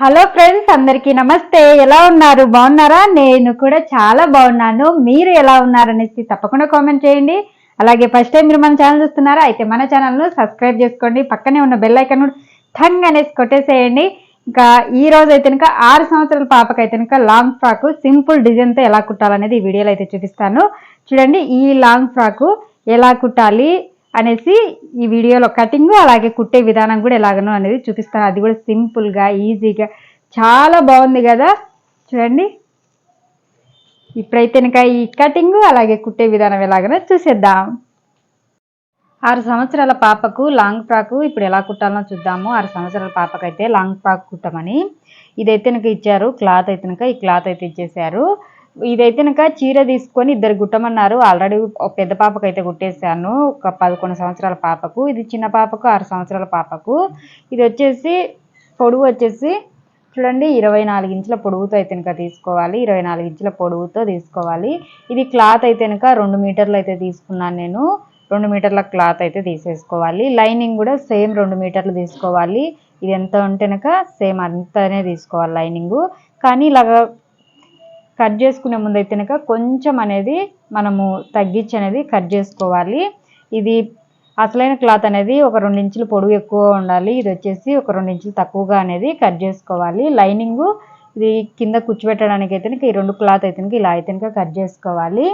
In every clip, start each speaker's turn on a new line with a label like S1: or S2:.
S1: Hello friends అందరికీ నమస్తే. ఎలా ఉన్నారు? బాగున్నారా? నేను కూడా చాలా బాగున్నాను. మీరు ఎలా ఉన్నారనేసి తప్పకుండా కామెంట్ చేయండి. అలాగే ఫస్ట్ టైం మీరు మన ఛానల్ చూస్తున్నారా అయితే మన ఛానల్ను సబ్స్క్రైబ్ చేసుకోండి. పక్కనే ఉన్న బెల్ ఐకన్ థంగ్ అనేసి కొట్టేసేయండి. ఇంకా ఈ రోజు అయితే కనుక ఆరు సంవత్సరాల పాపకి అయితే కనుక లాంగ్ ఫ్రాక్ సింపుల్ డిజైన్తో ఎలా కుట్టాలనేది ఈ వీడియోలో అయితే చూపిస్తాను. చూడండి ఈ లాంగ్ ఫ్రాకు ఎలా కుట్టాలి? అనేసి ఈ వీడియోలో కటింగ్ అలాగే కుట్టే విధానం కూడా ఎలాగనో అనేది చూపిస్తాను. అది కూడా సింపుల్గా ఈజీగా చాలా బాగుంది కదా. చూడండి. ఇప్పుడైతే ఇంకా ఈ కటింగ్ అలాగే కుట్టే విధానం ఎలాగనో చూసేద్దాం. ఆరు సంవత్సరాల పాపకు లాంగ్ ఫ్రాక్ ఇప్పుడు ఎలా కుట్టాలో చూద్దాము. ఆరు సంవత్సరాల పాపకైతే లాంగ్ ఫ్రాక్ కుట్టమని. ఇదైతే నాకు ఇచ్చారు క్లాత్ అయితే ఈ క్లాత్ అయితే ఇచ్చేసారు. ఇదైతే కనుక చీర తీసుకొని ఇద్దరు గుట్టమన్నారు ఆల్రెడీ ఒక పెద్ద పాపకు అయితే కుట్టేశాను. ఒక పదకొండు సంవత్సరాల పాపకు. ఇది చిన్న పాపకు ఆరు సంవత్సరాల పాపకు. ఇది వచ్చేసి పొడవు వచ్చేసి చూడండి ఇరవై నాలుగు ఇంచుల పొడవుతో అయితే కనుక తీసుకోవాలి. ఇరవై నాలుగు ఇంచుల పొడవుతో తీసుకోవాలి. ఇది క్లాత్ అయితే కనుక రెండు మీటర్లు అయితే తీసుకున్నాను నేను. రెండు మీటర్ల క్లాత్ అయితే తీసేసుకోవాలి. లైనింగ్ కూడా సేమ్ రెండు మీటర్లు తీసుకోవాలి. ఇది ఎంత ఉంటే కనుక సేమ్ అంతనే తీసుకోవాలి లైనింగ్. కానీ ఇలాగ కట్ చేసుకునే ముందు అయితే కనుక కొంచెం అనేది మనము తగ్గించి అనేది కట్ చేసుకోవాలి. ఇది అసలైన క్లాత్ అనేది ఒక రెండు ఇంచులు పొడవు ఎక్కువ ఉండాలి. ఇది వచ్చేసి ఒక రెండు ఇంచులు తక్కువగా అనేది కట్ చేసుకోవాలి. లైనింగ్ ఇది కింద కూర్చోబెట్టడానికి అయితే ఈ రెండు క్లాత్ అయితే ఇలా అయితే కట్ చేసుకోవాలి.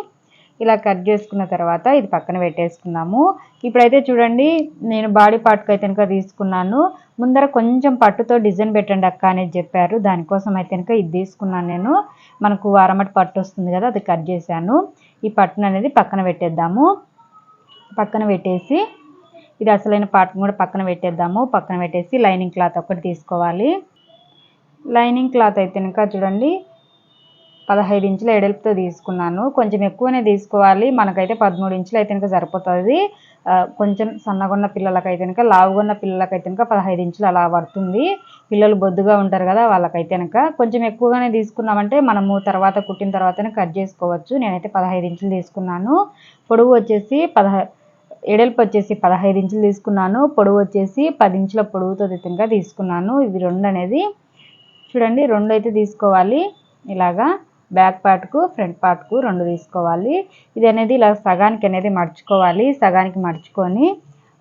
S1: ఇలా కట్ చేసుకున్న తర్వాత ఇది పక్కన పెట్టేసుకున్నాము ఇప్పుడైతే చూడండి నేను బాడీ పార్ట్కి అయితే కనుక తీసుకున్నాను. ముందర కొంచెం పట్టుతో డిజైన్ పెట్టండి అక్క అనేది చెప్పారు. దానికోసం అయితే కనుక ఇది తీసుకున్నాను నేను. మనకు వారమటి పట్టు వస్తుంది కదా అది కట్ చేశాను. ఈ పట్టును అనేది పక్కన పెట్టేద్దాము. పక్కన పెట్టేసి ఇది అసలైన పార్ట్ కూడా పక్కన పెట్టేద్దాము. పక్కన పెట్టేసి లైనింగ్ క్లాత్ ఒకటి తీసుకోవాలి. లైనింగ్ క్లాత్ అయితే కనుక చూడండి పదహైదు ఇంచుల ఎడల్పుతో తీసుకున్నాను. కొంచెం ఎక్కువనే తీసుకోవాలి. మనకైతే పదమూడు ఇంచులు అయితే కనుక సరిపోతుంది. కొంచెం సన్నగున్న పిల్లలకైతే కనుక లావుగున్న పిల్లలకైతే కనుక పదహైదు ఇంచులు అలా పడుతుంది. పిల్లలు బొద్దుగా ఉంటారు కదా వాళ్ళకైతే కనుక కొంచెం ఎక్కువగానే తీసుకున్నామంటే మనము తర్వాత కుట్టిన తర్వాతనే కట్ చేసుకోవచ్చు. నేనైతే పదహైదు ఇంచులు తీసుకున్నాను. పొడవు వచ్చేసి పదహ ఎడల్పు వచ్చేసి పదహైదు ఇంచులు తీసుకున్నాను. పొడవు వచ్చేసి పది ఇంచుల పొడవుతో కనుక తీసుకున్నాను. ఇది రెండు అనేది. చూడండి రెండు అయితే తీసుకోవాలి. ఇలాగా. బ్యాక్ పార్ట్కు ఫ్రంట్ పార్ట్కు రెండు తీసుకోవాలి. ఇది అనేది ఇలా సగానికి అనేది మడుచుకోవాలి. సగానికి మడుచుకొని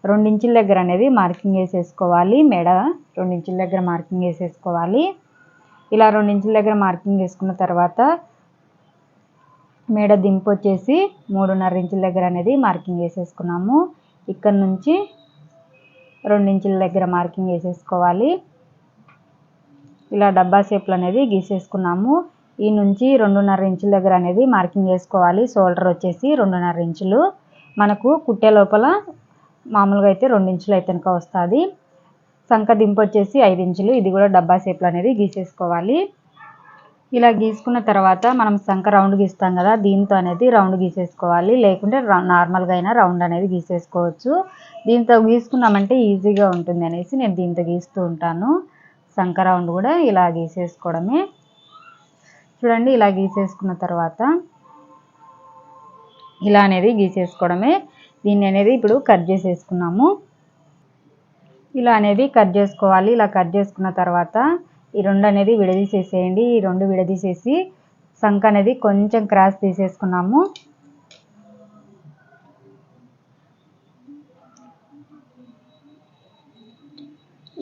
S1: రెండించుల దగ్గర అనేది మార్కింగ్ వేసేసుకోవాలి. మెడ రెండించుల దగ్గర మార్కింగ్ వేసేసుకోవాలి. ఇలా రెండించుల దగ్గర మార్కింగ్ వేసుకున్న తర్వాత మెడ దింపు వచ్చేసి మూడున్నర ఇంచుల దగ్గర అనేది మార్కింగ్ వేసేసుకున్నాము. ఇక్కడ నుంచి రెండించుల దగ్గర మార్కింగ్ వేసేసుకోవాలి. ఇలా డబ్బా షేప్లు అనేది గీసేసుకున్నాము. ఈ నుంచి రెండున్నర ఇంచుల దగ్గర అనేది మార్కింగ్ వేసుకోవాలి షోల్డర్ వచ్చేసి రెండున్నర ఇంచులు. మనకు కుట్టే లోపల మామూలుగా అయితే రెండు ఇంచులు అయితే కనుక వస్తుంది. సంక దింపు వచ్చేసి ఐదు ఇంచులు. ఇది కూడా డబ్బా షేప్లు అనేది గీసేసుకోవాలి. ఇలా గీసుకున్న తర్వాత మనం సంక రౌండ్ గీస్తాం కదా దీంతో అనేది రౌండ్ గీసేసుకోవాలి. లేకుంటే నార్మల్గా అయినా రౌండ్ అనేది గీసేసుకోవచ్చు. దీంతో గీసుకున్నామంటే ఈజీగా ఉంటుంది అనేసి నేను దీంతో గీస్తూ ఉంటాను. సంక రౌండ్ కూడా ఇలా గీసేసుకోవడమే. చూడండి ఇలా గీసేసుకున్న తర్వాత ఇలా అనేది గీసేసుకోవడమే. దీన్ని అనేది ఇప్పుడు కట్ చేసేసుకున్నాము. ఇలా అనేది కట్ చేసుకోవాలి. ఇలా కట్ చేసుకున్న తర్వాత ఈ రెండు అనేది విడదీసేసేయండి. ఈ రెండు విడదీసేసి సంక అనేది కొంచెం క్రాస్ తీసేసుకున్నాము.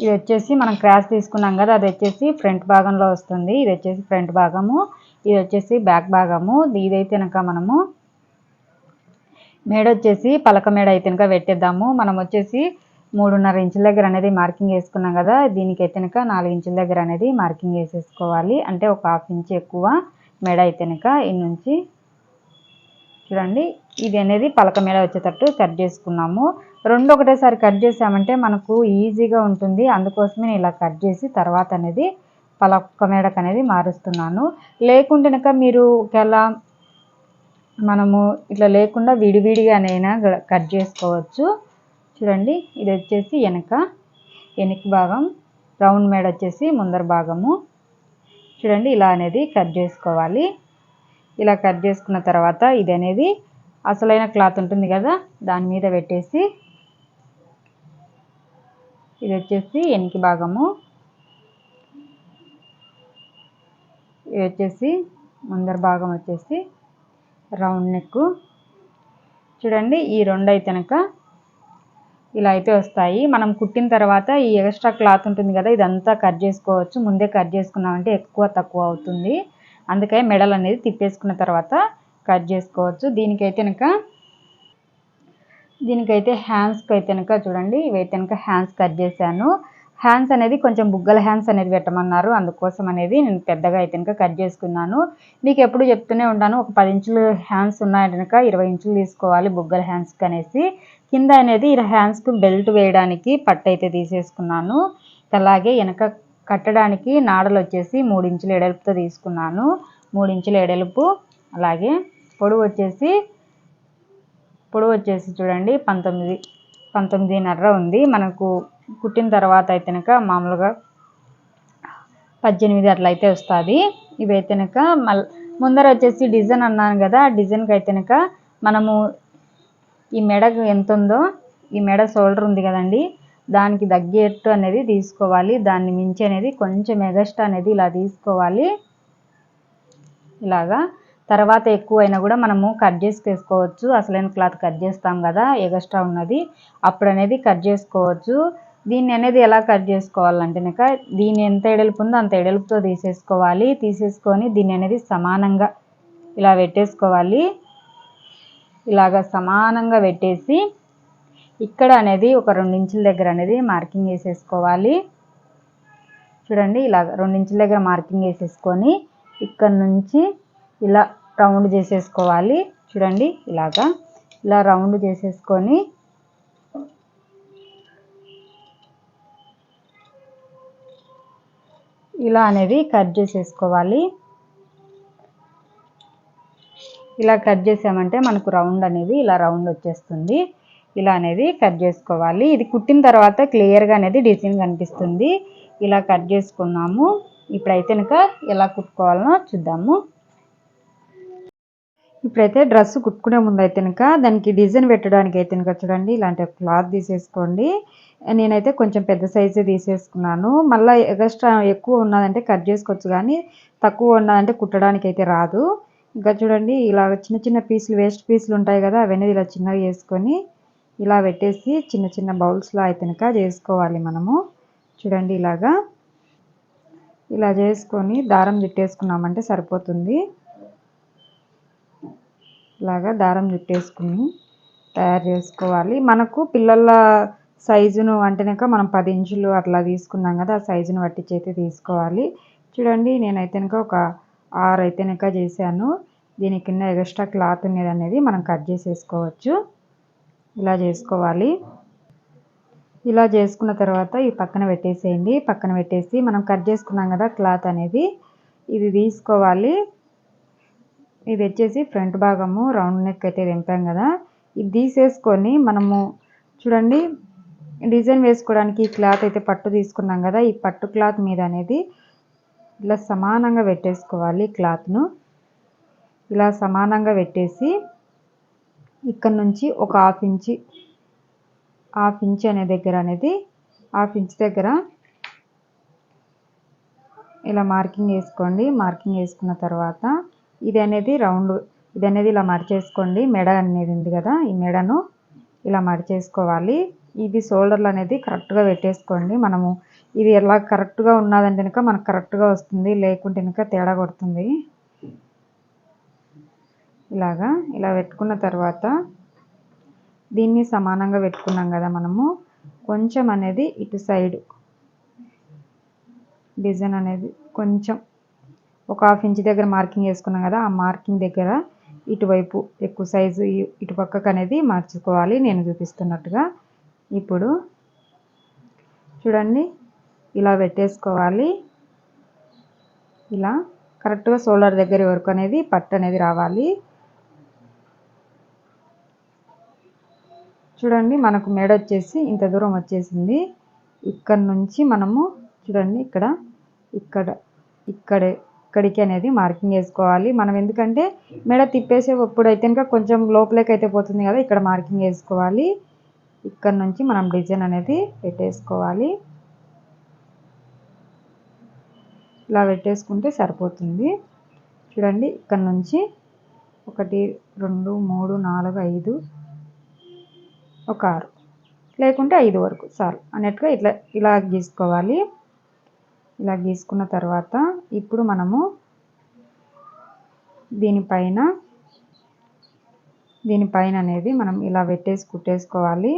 S1: ఇది వచ్చేసి మనం క్రాస్ తీసుకున్నాం కదా అది వచ్చేసి ఫ్రంట్ భాగంలో వస్తుంది. ఇది వచ్చేసి ఫ్రంట్ భాగము ఇది వచ్చేసి బ్యాక్ భాగము ఇదైతే కనుక మనము మేడ వచ్చేసి పలక మేడ అయితే కనుక పెట్టేద్దాము. మనం వచ్చేసి మూడున్నర ఇంచుల దగ్గర అనేది మార్కింగ్ వేసుకున్నాం కదా దీనికి అయితే కనుక నాలుగు ఇంచుల దగ్గర అనేది మార్కింగ్ వేసేసుకోవాలి. అంటే ఒక హాఫ్ ఇంచ్ ఎక్కువ మెడ అయితే కనుక ఈ నుంచి చూడండి ఇది అనేది పలక మీద వచ్చేటట్టు కట్ చేసుకున్నాము. రెండు ఒకటేసారి కట్ చేసామంటే మనకు ఈజీగా ఉంటుంది. అందుకోసమే నేను ఇలా కట్ చేసి తర్వాత అనేది పలొక్క మేడకు అనేది మారుస్తున్నాను. లేకుంటే కనుక మీరు ఒకవేళ మనము ఇట్లా లేకుండా విడివిడిగానైనా కట్ చేసుకోవచ్చు. చూడండి ఇది వచ్చేసి వెనక. వెనక భాగం రౌండ్ మేడ వచ్చేసి ముందర భాగము. చూడండి ఇలా అనేది కట్ చేసుకోవాలి. ఇలా కట్ చేసుకున్న తర్వాత ఇది అనేది అసలైన క్లాత్ ఉంటుంది కదా దాని మీద పెట్టేసి ఇది వచ్చేసి ఎనికి భాగము. ఇది వచ్చేసి ముందర భాగం వచ్చేసి రౌండ్ నెక్. చూడండి ఈ రెండు అయితే ఇలా అయితే వస్తాయి. మనం కుట్టిన తర్వాత ఈ ఎక్స్ట్రా క్లాత్ ఉంటుంది కదా ఇదంతా కట్ చేసుకోవచ్చు. ముందే కట్ చేసుకున్నామంటే ఎక్కువ తక్కువ అవుతుంది. అందుకే మెడల్ అనేది తిప్పేసుకున్న తర్వాత కట్ చేసుకోవచ్చు. దీనికైతే కనుక దీనికైతే హ్యాండ్స్కి అయితే కనుక చూడండి ఇవైతే కనుక హ్యాండ్స్ కట్ చేశాను. హ్యాండ్స్ అనేది కొంచెం బుగ్గల హ్యాండ్స్ అనేది పెట్టమన్నారు. అందుకోసం అనేది నేను పెద్దగా అయితే కనుక కట్ చేసుకున్నాను. మీకు ఎప్పుడు చెప్తూనే ఉంటాను ఒక పది ఇంచులు హ్యాండ్స్ ఉన్నాయంటే కనుక ఇరవై ఇంచులు తీసుకోవాలి బుగ్గల హ్యాండ్స్కి అనేసి. కింద అనేది ఈ హ్యాండ్స్కి బెల్ట్ వేయడానికి పట్టు అయితే తీసేసుకున్నాను. అలాగే వెనక కట్టడానికి నాడలు వచ్చేసి మూడు ఇంచుల ఎడల్పుతో తీసుకున్నాను. మూడు ఇంచుల ఎడల్పు అలాగే పొడవు వచ్చేసి పొడవు వచ్చేసి చూడండి పంతొమ్మిది పంతొమ్మిదిన్నర ఉంది. మనకు కుట్టిన తర్వాత అయితే మామూలుగా పద్దెనిమిది అట్లా అయితే వస్తుంది. ఇవి అయితే మళ్ళీ ముందర వచ్చేసి డిజైన్ అన్నాను కదా ఆ డిజైన్కి అయితే మనము ఈ మెడకు ఎంత ఉందో ఈ మెడ షోల్డర్ ఉంది కదండి దానికి తగ్గేట్టు అనేది తీసుకోవాలి. దాన్ని మించి అనేది కొంచెం ఎగస్ట్ అనేది ఇలా తీసుకోవాలి. ఇలాగా తర్వాత ఎక్కువైనా కూడా మనము కట్ చేసుకోవచ్చు అసలైన క్లాత్ కట్ చేస్తాం కదా ఎగస్ట్రా ఉన్నది. అప్పుడు అనేది కట్ చేసుకోవచ్చు. దీన్ని అనేది ఎలా కట్ చేసుకోవాలంటే కనుక దీన్ని ఎంత ఎడల్పు ఉందో అంత ఎడల్పుతో తీసేసుకోవాలి. తీసేసుకొని దీన్ని అనేది సమానంగా ఇలా పెట్టేసుకోవాలి. ఇలాగ సమానంగా పెట్టేసి ఇక్కడ అనేది ఒక ఇంచుల దగ్గర అనేది మార్కింగ్ వేసేసుకోవాలి. చూడండి ఇలాగ ఇంచుల దగ్గర మార్కింగ్ వేసేసుకొని ఇక్కడ నుంచి ఇలా రౌండ్ చేసేసుకోవాలి. చూడండి ఇలాగా. ఇలా రౌండ్ చేసేసుకొని ఇలా అనేది కట్ చేసేసుకోవాలి. ఇలా కట్ చేసామంటే మనకు రౌండ్ అనేది ఇలా రౌండ్ వచ్చేస్తుంది. ఇలా అనేది కట్ చేసుకోవాలి. ఇది కుట్టిన తర్వాత క్లియర్గా అనేది డిజైన్ కనిపిస్తుంది. ఇలా కట్ చేసుకున్నాము. ఇప్పుడైతే కనుక ఎలా కుట్టుకోవాలనో చూద్దాము. ఇప్పుడైతే డ్రెస్ కుట్టుకునే ముందు అయితే కనుక దానికి డిజైన్ పెట్టడానికి అయితే కనుక చూడండి ఇలాంటి క్లాత్ తీసేసుకోండి. నేనైతే కొంచెం పెద్ద సైజు తీసేసుకున్నాను. మళ్ళీ ఎక్స్ట్రా ఎక్కువ ఉన్నదంటే కట్ చేసుకోవచ్చు కానీ తక్కువ ఉన్నదంటే కుట్టడానికి అయితే రాదు. ఇంకా చూడండి ఇలా చిన్న చిన్న పీసులు వేస్ట్ పీసులు ఉంటాయి కదా అవన్నీ ఇలా చిన్నగా చేసుకొని ఇలా పెట్టేసి చిన్న చిన్న బౌల్స్లో అయితే కనుక చేసుకోవాలి మనము. చూడండి ఇలాగా. ఇలా చేసుకొని దారం చుట్టేసుకున్నామంటే సరిపోతుంది. ఇలాగా దారం చుట్టేసుకుని తయారు చేసుకోవాలి. మనకు పిల్లల సైజును అంటేనాక మనం పది ఇంచులు అట్లా తీసుకున్నాం కదా ఆ సైజును బట్టి చేతి తీసుకోవాలి. చూడండి నేనైతే ఒక ఆరు అయితేనక చేశాను. దీని కింద ఎక్స్ట్రా క్లాత్ ఉన్నది అనేది మనం కట్ చేసేసుకోవచ్చు. ఇలా చేసుకోవాలి. ఇలా చేసుకున్న తర్వాత ఈ పక్కన పెట్టేసేయండి. పక్కన పెట్టేసి మనం కట్ చేసుకున్నాం కదా క్లాత్ అనేది ఇది తీసుకోవాలి. ఇది వచ్చేసి ఫ్రంట్ భాగము రౌండ్ నెక్ అయితే దింపాం కదా. ఇది తీసేసుకొని మనము చూడండి డిజైన్ వేసుకోవడానికి ఈ క్లాత్ అయితే పట్టు తీసుకున్నాం కదా. ఈ పట్టు క్లాత్ మీద అనేది ఇలా సమానంగా పెట్టేసుకోవాలి క్లాత్ను. ఇలా సమానంగా పెట్టేసి ఇక్కడ నుంచి ఒక హాఫ్ ఇంచి హాఫ్ ఇంచ్ అనే దగ్గర అనేది హాఫ్ ఇంచ్ దగ్గర ఇలా మార్కింగ్ వేసుకోండి. మార్కింగ్ వేసుకున్న తర్వాత ఇది అనేది రౌండ్ ఇది అనేది ఇలా మడిచేసుకోండి మెడ అనేది ఉంది కదా ఈ మెడను ఇలా మడిచేసుకోవాలి ఇది షోల్డర్లు అనేది కరెక్ట్గా పెట్టేసుకోండి. మనము ఇది ఎలా కరెక్ట్గా ఉన్నదంటే కనుక మనకు కరెక్ట్గా వస్తుంది లేకుంటే కనుక తేడా కొడుతుంది. ఇలాగా ఇలా పెట్టుకున్న తర్వాత దీన్ని సమానంగా పెట్టుకున్నాం కదా మనము. కొంచెం అనేది ఇటు సైడ్ డిజైన్ అనేది కొంచెం ఒక హాఫ్ ఇంచ్ దగ్గర మార్కింగ్ వేసుకున్నాం కదా ఆ మార్కింగ్ దగ్గర ఇటువైపు ఎక్కువ సైజు ఇటు పక్కకు అనేది మార్చుకోవాలి. నేను చూపిస్తున్నట్టుగా ఇప్పుడు చూడండి ఇలా పెట్టేసుకోవాలి. ఇలా కరెక్ట్గా షోల్డర్ దగ్గర వరకు అనేది పట్టు అనేది రావాలి. చూడండి మనకు మెడ వచ్చేసి ఇంత దూరం వచ్చేసింది. ఇక్కడ నుంచి మనము చూడండి ఇక్కడ ఇక్కడ ఇక్కడే ఇక్కడికి అనేది మార్కింగ్ వేసుకోవాలి. మనం ఎందుకంటే మెడ తిప్పేసే అయితే ఇంకా కొంచెం లోపలికి అయితే పోతుంది కదా ఇక్కడ మార్కింగ్ వేసుకోవాలి. ఇక్కడ నుంచి మనం డిజైన్ అనేది పెట్టేసుకోవాలి. ఇలా పెట్టేసుకుంటే సరిపోతుంది. చూడండి ఇక్కడ నుంచి ఒకటి రెండు మూడు నాలుగు ఐదు ఒక ఆరు. లేకుంటే ఐదు వరకు చాలు అన్నట్టుగా ఇట్లా ఇలా గీసుకోవాలి. ఇలా గీసుకున్న తర్వాత ఇప్పుడు మనము దీనిపైన దీనిపైన అనేది మనం ఇలా పెట్టేసి కుట్టేసుకోవాలి.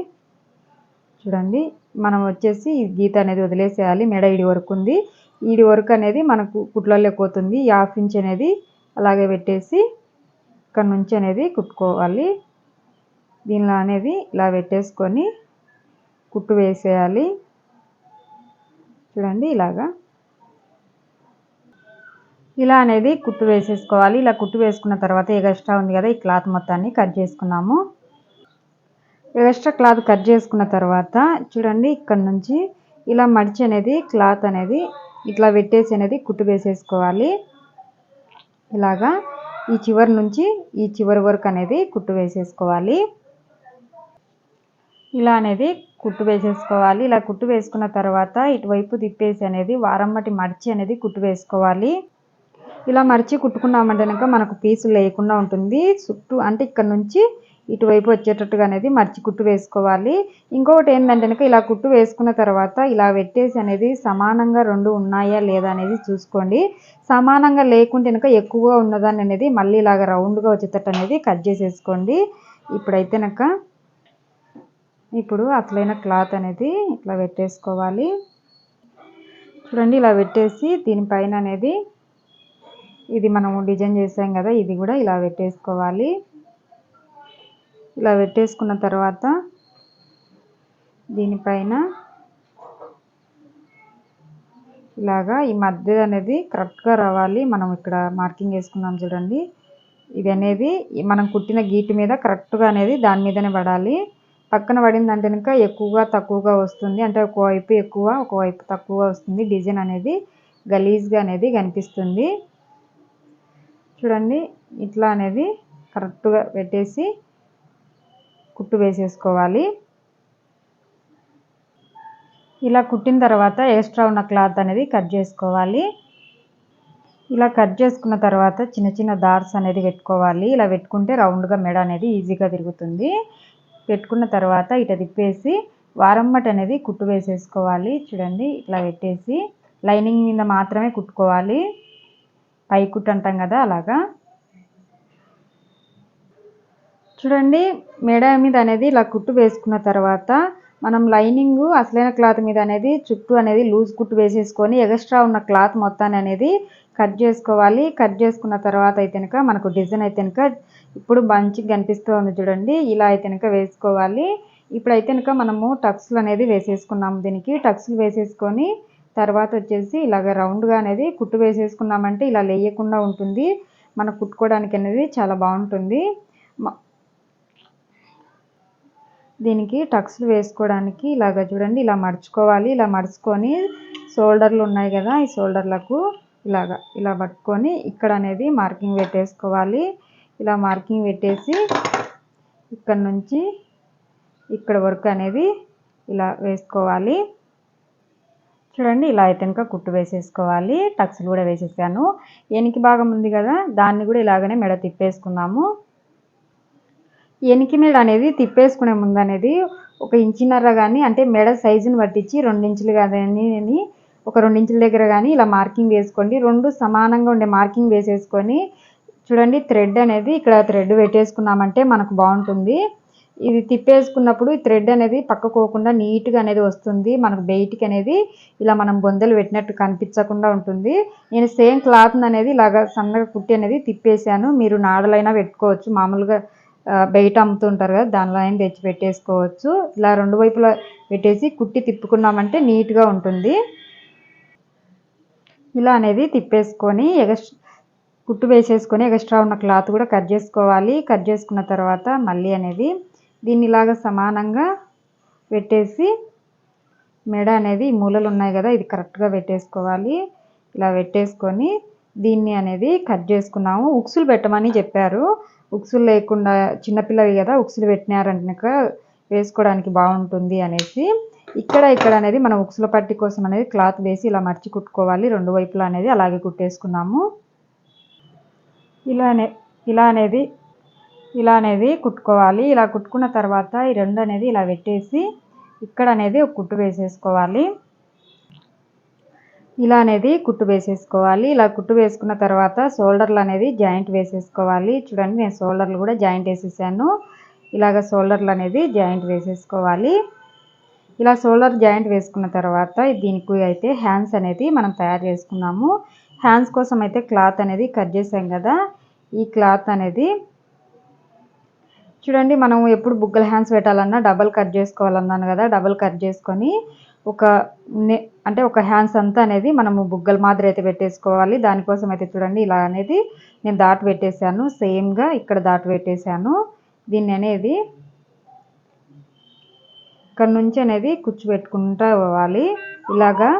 S1: చూడండి మనం వచ్చేసి గీత అనేది వదిలేసేయాలి. మెడ ఇడి వరకు ఉంది. ఈడి వరకు అనేది మనకు కుట్లలో పోతుంది. ఈ హాఫ్ ఇంచ్ అనేది అలాగే పెట్టేసి ఇక్కడ నుంచి అనేది కుట్టుకోవాలి. దీనిలో అనేది ఇలా పెట్టేసుకొని కుట్టు వేసేయాలి. చూడండి ఇలాగా. ఇలా అనేది కుట్టు వేసేసుకోవాలి. ఇలా కుట్టు వేసుకున్న తర్వాత ఎగస్ట్రా ఉంది కదా ఈ క్లాత్ మొత్తాన్ని కట్ చేసుకున్నాము. ఎగస్ట్రా క్లాత్ కట్ చేసుకున్న తర్వాత చూడండి ఇక్కడ నుంచి ఇలా మడిచి అనేది క్లాత్ అనేది ఇట్లా పెట్టేసి అనేది కుట్టు వేసేసుకోవాలి. ఇలాగా ఈ చివరి నుంచి ఈ చివరి వరకు అనేది కుట్టు వేసేసుకోవాలి. ఇలా అనేది కుట్టు వేసేసుకోవాలి. ఇలా కుట్టు వేసుకున్న తర్వాత ఇటువైపు తిప్పేసి అనేది వారం బట్టి మడిచి అనేది కుట్టు వేసుకోవాలి. ఇలా మర్చి కుట్టుకున్నామంటే కనుక మనకు పీసులు లేకుండా ఉంటుంది. చుట్టూ అంటే ఇక్కడ నుంచి ఇటువైపు వచ్చేటట్టుగా అనేది మర్చి కుట్టు వేసుకోవాలి. ఇంకొకటి ఏంటంటే కనుక ఇలా కుట్టు వేసుకున్న తర్వాత ఇలా పెట్టేసి అనేది సమానంగా రెండు ఉన్నాయా లేదా అనేది చూసుకోండి. సమానంగా లేకుంటే కనుక ఎక్కువగా ఉన్నదాన్ని అనేది మళ్ళీ ఇలాగ రౌండ్గా వచ్చేటట్టు అనేది కట్ చేసేసుకోండి. ఇప్పుడైతే కనుక ఇప్పుడు అసలైన క్లాత్ అనేది ఇట్లా పెట్టేసుకోవాలి చూడండి ఇలా పెట్టేసి దీనిపైన అనేది ఇది మనము డిజైన్ చేసాం కదా ఇది కూడా ఇలా పెట్టేసుకోవాలి. ఇలా పెట్టేసుకున్న తర్వాత దీనిపైన ఇలాగా ఈ మధ్య అనేది కరెక్ట్గా రావాలి. మనం ఇక్కడ మార్కింగ్ వేసుకున్నాం చూడండి. ఇది అనేది మనం కుట్టిన గీటు మీద కరెక్ట్గా అనేది దాని మీదనే పడాలి. పక్కన పడిందంటే కనుక ఎక్కువగా తక్కువగా వస్తుంది. అంటే ఒకవైపు ఎక్కువ ఒకవైపు తక్కువగా వస్తుంది. డిజైన్ అనేది గలీజ్గా అనేది కనిపిస్తుంది. చూడండి ఇట్లా అనేది కరెక్ట్గా పెట్టేసి కుట్టు వేసేసుకోవాలి. ఇలా కుట్టిన తర్వాత ఎక్స్ట్రా ఉన్న క్లాత్ అనేది కట్ చేసుకోవాలి. ఇలా కట్ చేసుకున్న తర్వాత చిన్న చిన్న దార్స్ అనేది పెట్టుకోవాలి. ఇలా పెట్టుకుంటే రౌండ్గా మెడ అనేది ఈజీగా తిరుగుతుంది. పెట్టుకున్న తర్వాత ఇట తిప్పేసి వారమ్మట అనేది కుట్టు వేసేసుకోవాలి. చూడండి ఇట్లా పెట్టేసి లైనింగ్ మీద మాత్రమే కుట్టుకోవాలి. పై అంటాం కదా అలాగా. చూడండి మెడ మీద అనేది ఇలా కుట్టు వేసుకున్న తర్వాత మనం లైనింగ్ అసలైన క్లాత్ మీద అనేది చుట్టూ అనేది లూజ్ కుట్టు వేసేసుకొని ఎక్స్ట్రా ఉన్న క్లాత్ మొత్తాన్ని అనేది కట్ చేసుకోవాలి. కట్ చేసుకున్న తర్వాత అయితే కనుక మనకు డిజైన్ అయితే కనుక ఇప్పుడు మంచిగా కనిపిస్తుంది చూడండి. ఇలా అయితే కనుక వేసుకోవాలి. ఇప్పుడైతే కనుక మనము టక్స్లు అనేది వేసేసుకున్నాము. దీనికి టక్స్లు వేసేసుకొని తర్వాత వచ్చేసి ఇలాగ రౌండ్గా అనేది కుట్టు వేసేసుకున్నామంటే ఇలా లేయకుండా ఉంటుంది. మనం కుట్టుకోవడానికి అనేది చాలా బాగుంటుంది. దీనికి టక్స్లు వేసుకోవడానికి ఇలాగ చూడండి ఇలా మడుచుకోవాలి. ఇలా మడుచుకొని షోల్డర్లు ఉన్నాయి కదా ఈ షోల్డర్లకు ఇలాగ ఇలా పట్టుకొని ఇక్కడ అనేది మార్కింగ్ పెట్టేసుకోవాలి. ఇలా మార్కింగ్ పెట్టేసి ఇక్కడ నుంచి ఇక్కడ వరకు అనేది ఇలా వేసుకోవాలి. చూడండి ఇలా అయితే కనుక కుట్టు వేసేసుకోవాలి. టక్స్లు కూడా వేసేసాను. ఎనికి భాగం ఉంది కదా దాన్ని కూడా ఇలాగనే మెడ తిప్పేసుకున్నాము ఎనికి మెడ అనేది తిప్పేసుకునే ముందు అనేది ఒక ఇంచున్నర కానీ అంటే మెడ సైజుని పట్టించి రెండించులు కానీ ఒక రెండించుల దగ్గర కానీ ఇలా మార్కింగ్ వేసుకోండి. రెండు సమానంగా ఉండే మార్కింగ్ వేసేసుకొని చూడండి థ్రెడ్ అనేది ఇక్కడ థ్రెడ్ పెట్టేసుకున్నామంటే మనకు బాగుంటుంది. ఇది తిప్పేసుకున్నప్పుడు ఈ థ్రెడ్ అనేది పక్కకోకుండా నీట్గా అనేది వస్తుంది. మనకు బయటికి అనేది ఇలా మనం బొందలు పెట్టినట్టు కనిపించకుండా ఉంటుంది. నేను సేమ్ క్లాత్ అనేది ఇలాగ సన్నగా కుట్టి అనేది తిప్పేసాను మీరు నాడలైనా పెట్టుకోవచ్చు. మామూలుగా బయట అమ్ముతుంటారు కదా దానిలో అయినా తెచ్చి పెట్టేసుకోవచ్చు. ఇలా రెండు వైపులా పెట్టేసి కుట్టి తిప్పుకున్నామంటే నీట్గా ఉంటుంది. ఇలా అనేది తిప్పేసుకొని ఎగస్ కుట్టు వేసేసుకొని ఎక్స్ట్రా ఉన్న క్లాత్ కూడా కట్ చేసుకోవాలి. కట్ చేసుకున్న తర్వాత మళ్ళీ అనేది దీన్ని ఇలాగ సమానంగా పెట్టేసి మెడ అనేది మూలలు ఉన్నాయి కదా ఇది కరెక్ట్గా పెట్టేసుకోవాలి. ఇలా పెట్టేసుకొని దీన్ని అనేది కట్ చేసుకున్నాము. ఉక్సులు పెట్టమని చెప్పారు. ఉక్సులు లేకుండా చిన్నపిల్లవి కదా ఉక్సులు పెట్టినారంటే వేసుకోవడానికి బాగుంటుంది అనేసి ఇక్కడ ఇక్కడ అనేది మనం ఉక్సుల పట్టి కోసం అనేది క్లాత్ వేసి ఇలా మర్చి కుట్టుకోవాలి. రెండు వైపులా అనేది అలాగే కుట్టేసుకున్నాము. ఇలానే ఇలా అనేది ఇలా అనేది కుట్టుకోవాలి. ఇలా కుట్టుకున్న తర్వాత ఈ రెండు అనేది ఇలా పెట్టేసి ఇక్కడ అనేది ఒక కుట్టు వేసేసుకోవాలి. ఇలా అనేది కుట్టు వేసేసుకోవాలి. ఇలా కుట్టు వేసుకున్న తర్వాత షోల్డర్లు అనేది జాయింట్ వేసేసుకోవాలి. చూడండి నేను షోల్డర్లు కూడా జాయింట్ వేసేసాను. ఇలాగ షోల్డర్లు అనేది జాయింట్ వేసేసుకోవాలి. ఇలా షోల్డర్ జాయింట్ వేసుకున్న తర్వాత దీనికి అయితే హ్యాండ్స్ అనేది మనం తయారు చేసుకున్నాము. హ్యాండ్స్ కోసం అయితే క్లాత్ అనేది కట్ చేసాం కదా. ఈ క్లాత్ అనేది చూడండి మనం ఎప్పుడు బుగ్గల హ్యాండ్స్ పెట్టాలన్నా డబల్ కట్ చేసుకోవాలన్నాను కదా డబల్ కట్ చేసుకొని ఒక అంటే ఒక హ్యాండ్స్ అంతా అనేది మనము బుగ్గల మాదిరి అయితే పెట్టేసుకోవాలి. దానికోసం అయితే చూడండి ఇలా అనేది నేను దాటి పెట్టేశాను. సేమ్గా ఇక్కడ దాటి పెట్టేశాను. దీన్ని అనేది ఇక్కడ నుంచి అనేది కుచ్చు పెట్టుకుంటూ పోవాలి. ఇలాగా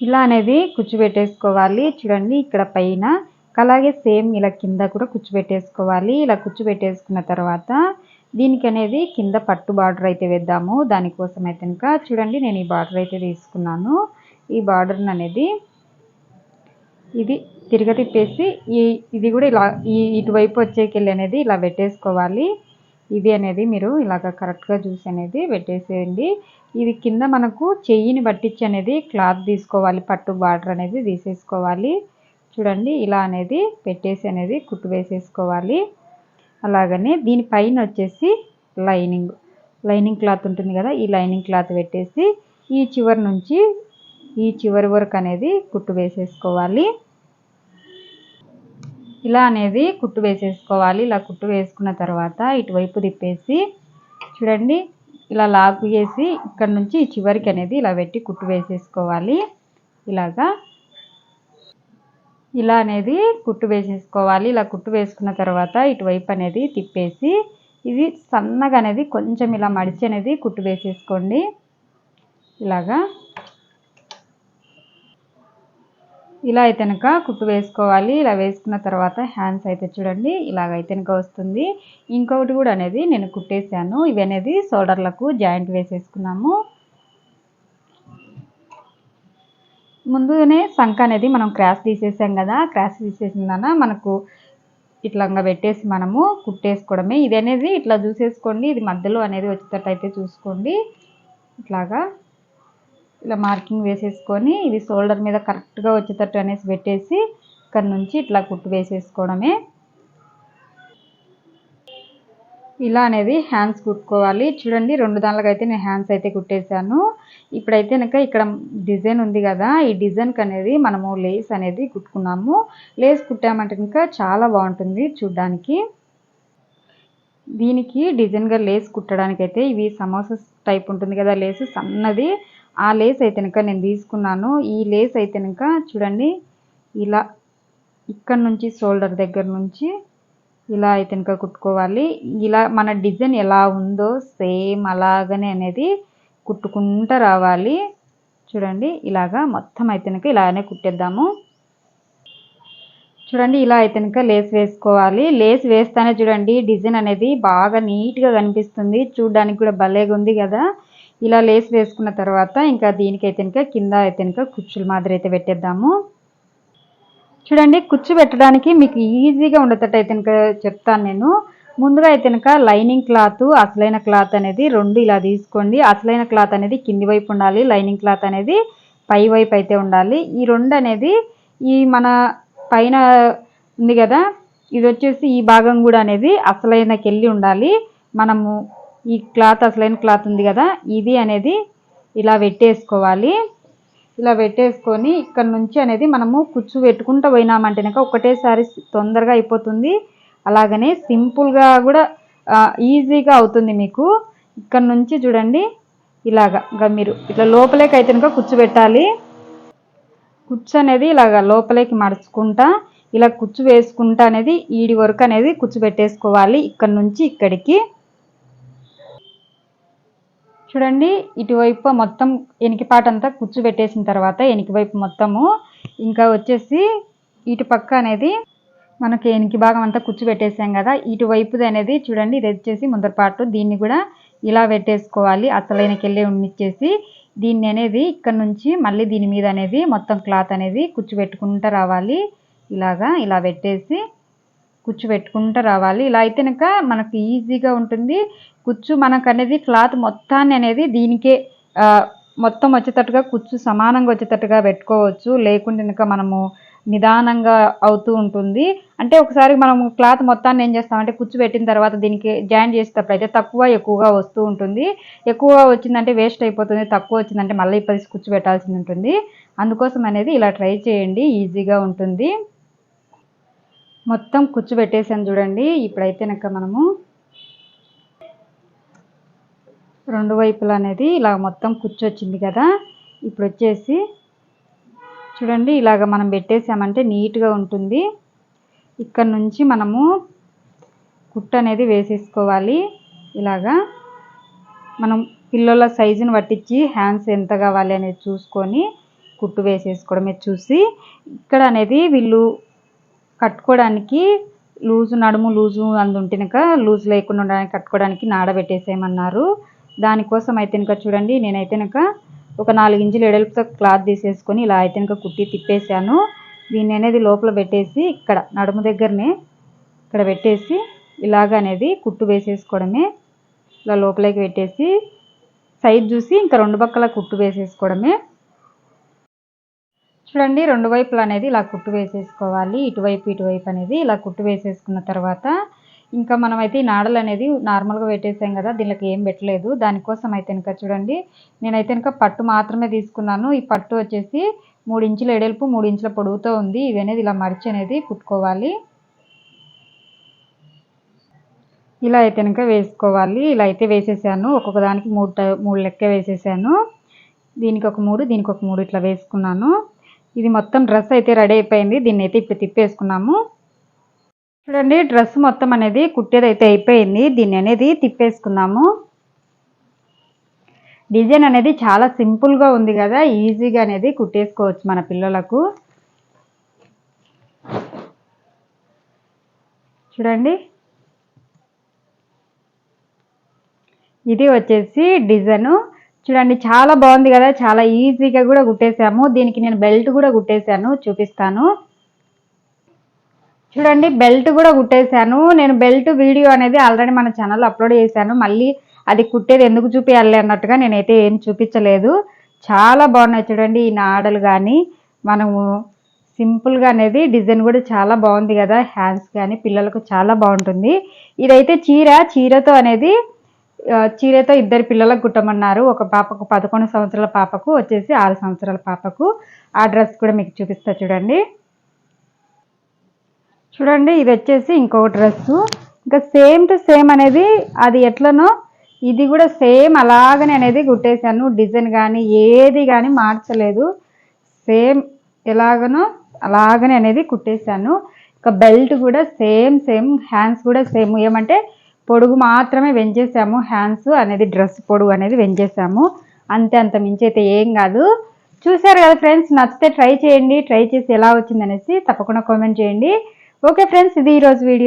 S1: ఇలా అనేది కుచ్చు పెట్టేసుకోవాలి చూడండి ఇక్కడ పైన అలాగే సేమ్ ఇలా కింద కూడా కుచ్చిపెట్టేసుకోవాలి ఇలా కుచ్చిపెట్టేసుకున్న తర్వాత దీనికి అనేది కింద పట్టు బార్డర్ అయితే వేద్దాము. దానికోసం అయితే ఇంకా చూడండి నేను ఈ బార్డర్ అయితే తీసుకున్నాను. ఈ బార్డర్ని అనేది ఇది తిరగతిప్పేసి ఈ ఇది కూడా ఇలా ఈ ఇటువైపు వచ్చేకెళ్ళి అనేది ఇలా పెట్టేసుకోవాలి. ఇది అనేది మీరు ఇలాగ కరెక్ట్గా చూసి అనేది పెట్టేసేయండి. ఇది కింద మనకు చెయ్యిని పట్టించి అనేది క్లాత్ తీసుకోవాలి పట్టు బార్డర్ అనేది తీసేసుకోవాలి. చూడండి ఇలా అనేది పెట్టేసి అనేది కుట్టు వేసేసుకోవాలి. అలాగనే దీనిపైన వచ్చేసి లైనింగ్. లైనింగ్ క్లాత్ ఉంటుంది కదా ఈ లైనింగ్ క్లాత్ పెట్టేసి ఈ చివరి నుంచి ఈ చివరి వరకు అనేది కుట్టు వేసేసుకోవాలి. ఇలా అనేది కుట్టు వేసేసుకోవాలి. ఇలా కుట్టు వేసుకున్న తర్వాత ఇటువైపు తిప్పేసి చూడండి ఇలా లాగు వేసి ఇక్కడ నుంచి చివరికి అనేది ఇలా పెట్టి కుట్టు వేసేసుకోవాలి. ఇలాగా ఇలా అనేది కుట్టు వేసేసుకోవాలి. ఇలా కుట్టు వేసుకున్న తర్వాత ఇటువైపు అనేది తిప్పేసి ఇది సన్నగా అనేది కొంచెం ఇలా మడిచి అనేది కుట్టు వేసేసుకోండి. ఇలాగా. ఇలా అయితే కనుక కుట్టు వేసుకోవాలి. ఇలా వేసుకున్న తర్వాత హ్యాండ్స్ అయితే చూడండి ఇలాగైతే కనుక వస్తుంది. ఇంకొకటి కూడా అనేది నేను కుట్టేశాను. ఇవి అనేది షోల్డర్లకు జాయింట్ వేసేసుకున్నాము. ముందుగానే సంఖ అనేది మనం క్రాస్ తీసేసాం కదా క్రాస్ తీసేసిందన మనకు ఇట్లా పెట్టేసి మనము కుట్టేసుకోవడమే. ఇది అనేది ఇట్లా చూసేసుకోండి ఇది మధ్యలో అనేది వచ్చేటట్టు అయితే చూసుకోండి. ఇట్లాగా ఇలా మార్కింగ్ వేసేసుకొని ఇది షోల్డర్ మీద కరెక్ట్గా వచ్చేటట్టు అనేసి పెట్టేసి ఇక్కడ నుంచి ఇట్లా కుట్టు వేసేసుకోవడమే. ఇలా అనేది హ్యాండ్స్ కుట్టుకోవాలి. చూడండి రెండు దాంట్లో అయితే నేను హ్యాండ్స్ అయితే కుట్టేశాను. ఇప్పుడైతే కనుక ఇక్కడ డిజైన్ ఉంది కదా ఈ డిజైన్కి అనేది మనము లేస్ అనేది కుట్టుకున్నాము. లేస్ కుట్టామంటే ఇంకా చాలా బాగుంటుంది చూడ్డానికి. దీనికి డిజైన్గా లేస్ కుట్టడానికి అయితే ఇవి సమోసా టైప్ ఉంటుంది కదా లేస్ సన్నది. ఆ లేస్ అయితే కనుక నేను తీసుకున్నాను. ఈ లేస్ అయితే కనుక చూడండి ఇలా ఇక్కడ నుంచి షోల్డర్ దగ్గర నుంచి ఇలా అయితే ఇంకా కుట్టుకోవాలి. ఇలా మన డిజైన్ ఎలా ఉందో సేమ్ అలాగనే అనేది కుట్టుకుంటూ రావాలి. చూడండి ఇలాగా మొత్తం అయితే కనుక ఇలానే కుట్టేద్దాము. చూడండి ఇలా అయితే కనుక లేస్ వేసుకోవాలి. లేస్ వేస్తానే చూడండి డిజైన్ అనేది బాగా నీట్గా కనిపిస్తుంది. చూడడానికి కూడా భలేగా ఉంది కదా. ఇలా లేస్ వేసుకున్న తర్వాత ఇంకా దీనికైతే కనుక కింద అయితే కనుక కుచ్చుల మాదిరి అయితే పెట్టేద్దాము. చూడండి కుచ్చు పెట్టడానికి మీకు ఈజీగా ఉండేటట్టు అయితే కనుక చెప్తాను నేను. ముందుగా అయితే కనుక లైనింగ్ క్లాత్ అసలైన క్లాత్ అనేది రెండు ఇలా తీసుకోండి. అసలైన క్లాత్ అనేది కింది వైపు ఉండాలి లైనింగ్ క్లాత్ అనేది పై వైపు అయితే ఉండాలి. ఈ రెండు అనేది ఈ మన పైన ఉంది కదా ఇది వచ్చేసి ఈ భాగం కూడా అనేది అసలైనకెళ్ళి ఉండాలి. మనము ఈ క్లాత్ అసలైన క్లాత్ ఉంది కదా ఇది అనేది ఇలా పెట్టేసుకోవాలి. ఇలా పెట్టేసుకొని ఇక్కడ నుంచి అనేది మనము కుచ్చు పెట్టుకుంటూ పోయినామంటే కనుక ఒకటేసారి తొందరగా అయిపోతుంది. అలాగనే సింపుల్గా కూడా ఈజీగా అవుతుంది మీకు. ఇక్కడ నుంచి చూడండి ఇలాగా మీరు ఇట్లా లోపలికి అయితే కనుక కుచ్చు పెట్టాలి. కుచ్చు అనేది ఇలాగ లోపలికి మడుచుకుంటా ఇలా కుచ్చు వేసుకుంటా అనేది ఈడి వరకు అనేది కుచ్చు పెట్టేసుకోవాలి. ఇక్కడ నుంచి ఇక్కడికి. చూడండి ఇటువైపు మొత్తం ఎనికిపాట అంతా కూర్చోబెట్టేసిన తర్వాత ఎనికివైపు మొత్తము ఇంకా వచ్చేసి ఇటు పక్క అనేది మనకి ఎనికి భాగం అంతా కూర్చోబెట్టేసాం కదా. ఇటువైపుది అనేది చూడండి ఇది వచ్చేసి ముందర పాటు దీన్ని కూడా ఇలా పెట్టేసుకోవాలి. అసలైనకి ఉండిచ్చేసి దీన్ని అనేది ఇక్కడ నుంచి మళ్ళీ దీని మీద అనేది మొత్తం క్లాత్ అనేది కూర్చోబెట్టుకుంటూ రావాలి. ఇలాగా ఇలా పెట్టేసి కుచ్చు పెట్టుకుంటూ రావాలి. ఇలా అయితే కనుక మనకు ఈజీగా ఉంటుంది. కుచ్చు మనకు అనేది క్లాత్ మొత్తాన్ని అనేది దీనికే మొత్తం వచ్చేటట్టుగా కుచ్చు సమానంగా వచ్చేటట్టుగా పెట్టుకోవచ్చు. లేకుంటే కనుక మనము నిదానంగా అవుతూ ఉంటుంది. అంటే ఒకసారి మనం క్లాత్ మొత్తాన్ని ఏం చేస్తామంటే కుచ్చు పెట్టిన తర్వాత దీనికి జాయిన్ చేసేటప్పుడు అయితే తక్కువ ఎక్కువగా వస్తూ ఉంటుంది. ఎక్కువగా వచ్చిందంటే వేస్ట్ అయిపోతుంది. తక్కువ వచ్చిందంటే మళ్ళీ పది కుచ్చు పెట్టాల్సి ఉంటుంది. అందుకోసం అనేది ఇలా ట్రై చేయండి. ఈజీగా ఉంటుంది. మొత్తం కుచ్చు పెట్టేసాను చూడండి. ఇప్పుడైతే కనుక మనము రెండు వైపులా అనేది ఇలా మొత్తం కుచ్చు వచ్చింది కదా. ఇప్పుడు వచ్చేసి చూడండి ఇలాగ మనం పెట్టేసామంటే నీట్గా ఉంటుంది. ఇక్కడ నుంచి మనము కుట్టు అనేది వేసేసుకోవాలి. ఇలాగా మనం పిల్లల సైజుని పట్టించి హ్యాండ్స్ ఎంత కావాలి అనేది చూసుకొని కుట్టు వేసేసుకోవడమే చూసి ఇక్కడ అనేది వీళ్ళు కట్టుకోవడానికి లూజు నడుము లూజు అందు ఉంటేనక లూజ్ లేకుండా ఉండడానికి కట్టుకోవడానికి నాడ పెట్టేసేయమన్నారు. దానికోసం అయితే చూడండి నేనైతే ఒక నాలుగు ఇంచులు ఎడల్పుతో క్లాత్ తీసేసుకొని ఇలా అయితే కుట్టి తిప్పేశాను. దీన్ని అనేది లోపల పెట్టేసి ఇక్కడ నడుము దగ్గరనే ఇక్కడ పెట్టేసి ఇలాగ అనేది కుట్టు వేసేసుకోవడమే. ఇలా లోపలికి పెట్టేసి సైజ్ చూసి ఇంకా రెండు పక్కల కుట్టు వేసేసుకోవడమే. చూడండి రెండు వైపులు అనేది ఇలా కుట్టు వేసేసుకోవాలి. ఇటువైపు ఇటువైపు అనేది ఇలా కుట్టు వేసేసుకున్న తర్వాత ఇంకా మనమైతే ఈ నాడలు అనేది నార్మల్గా పెట్టేసాం కదా దీనికి ఏం పెట్టలేదు. దానికోసం అయితే ఇంకా చూడండి నేనైతే ఇంకా పట్టు మాత్రమే తీసుకున్నాను. ఈ పట్టు వచ్చేసి మూడు ఇంచుల ఎడల్పు మూడు ఇంచుల పొడవుతో ఉంది. ఇవి అనేది ఇలా మడిచి అనేది కుట్టుకోవాలి. ఇలా అయితే కనుక వేసుకోవాలి. ఇలా అయితే వేసేసాను. ఒక్కొక్క దానికి మూడు మూడు లెక్క వేసేసాను. దీనికి ఒక మూడు దీనికి ఒక మూడు ఇట్లా వేసుకున్నాను. ఇది మొత్తం డ్రెస్ అయితే రెడీ అయిపోయింది. దీన్ని అయితే ఇప్పుడు తిప్పేసుకున్నాము. చూడండి డ్రెస్ మొత్తం అనేది కుట్టేది అయితే అయిపోయింది. దీన్ని అనేది తిప్పేసుకున్నాము. డిజైన్ అనేది చాలా సింపుల్గా ఉంది కదా. ఈజీగా అనేది కుట్టేసుకోవచ్చు మన పిల్లలకు. చూడండి. ఇది వచ్చేసి డిజైను. చూడండి చాలా బాగుంది కదా? చాలా ఈజీగా కూడా కుట్టేశాము దీనికి నేను బెల్ట్ కూడా కుట్టేశాను చూపిస్తాను. చూడండి బెల్ట్ కూడా కుట్టేశాను నేను బెల్ట్ వీడియో అనేది ఆల్రెడీ మన ఛానల్లో అప్లోడ్ చేశాను. మళ్ళీ అది కుట్టేది ఎందుకు చూపించాలి అన్నట్టుగా నేనైతే ఏం చూపించలేదు. చాలా బాగున్నాయి చూడండి ఈ నాడలు కానీ మనము సింపుల్గా అనేది డిజైన్ కూడా చాలా బాగుంది కదా? హ్యాండ్స్ కానీ పిల్లలకు చాలా బాగుంటుంది. ఇదైతే చీర. చీరతో అనేది చీరతో ఇద్దరు పిల్లలకు కుట్టమన్నారు. ఒక పాపకు పదకొండు సంవత్సరాల పాపకు వచ్చేసి ఆరు సంవత్సరాల పాపకు. ఆ డ్రెస్ కూడా మీకు చూపిస్తా చూడండి. చూడండి ఇది వచ్చేసి ఇంకొక డ్రెస్ ఇంకా సేమ్ టు సేమ్ అనేది అది ఎట్లనో ఇది కూడా సేమ్ అలాగనే అనేది కుట్టేశాను. డిజైన్ కానీ ఏది కానీ మార్చలేదు. సేమ్ ఎలాగనో అలాగనే అనేది కుట్టేశాను. ఇంకా బెల్ట్ కూడా సేమ్ సేమ్ హ్యాండ్స్ కూడా సేమ్. ఏమంటే పొడుగు మాత్రమే వెంచేసాము. హ్యాండ్స్ అనేది డ్రెస్ పొడుగు అనేది వెంచేసాము. అంతే అంత మించి అయితే ఏం కాదు. చూసారు కదా ఫ్రెండ్స్ నచ్చితే ట్రై చేయండి. ట్రై చేసి ఎలా వచ్చిందనేసి తప్పకుండా కామెంట్ చేయండి. ఓకే ఫ్రెండ్స్ ఇది ఈరోజు వీడియో.